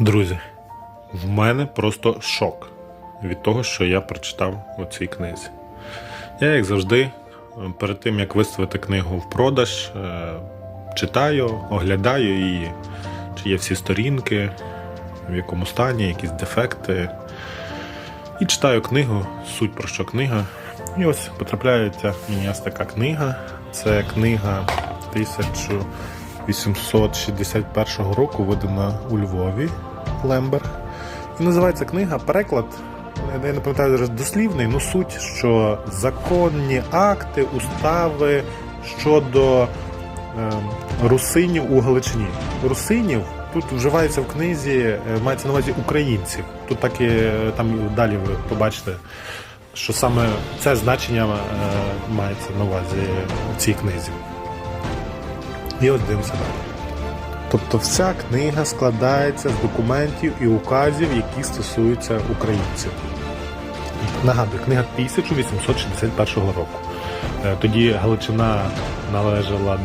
Друзі, в мене просто шок від того, що я прочитав у цій книзі. Я, як завжди, перед тим як виставити книгу в продаж, е, читаю, оглядаю її, чи є всі сторінки, в якому стані, якісь дефекти. І читаю книгу, суть про що книга. І ось потрапляється мені ось така книга. Це книга 1861 року, видана у Львові Лемберг. І називається книга Переклад. Я не пам'ятаю зараз дослівний, ну суть, що законні акти, устави щодо е, русинів у Галичині. Русинів тут вживається в книзі, е, мається на увазі українців. Тут так і е, там далі ви побачите, що саме це значення е, мається на увазі в цій книзі. І ось дивимося далі. Тобто вся книга складається з документів і указів, які стосуються українців. Нагадую, книга 1861 року. Е, Тоді Галичина належала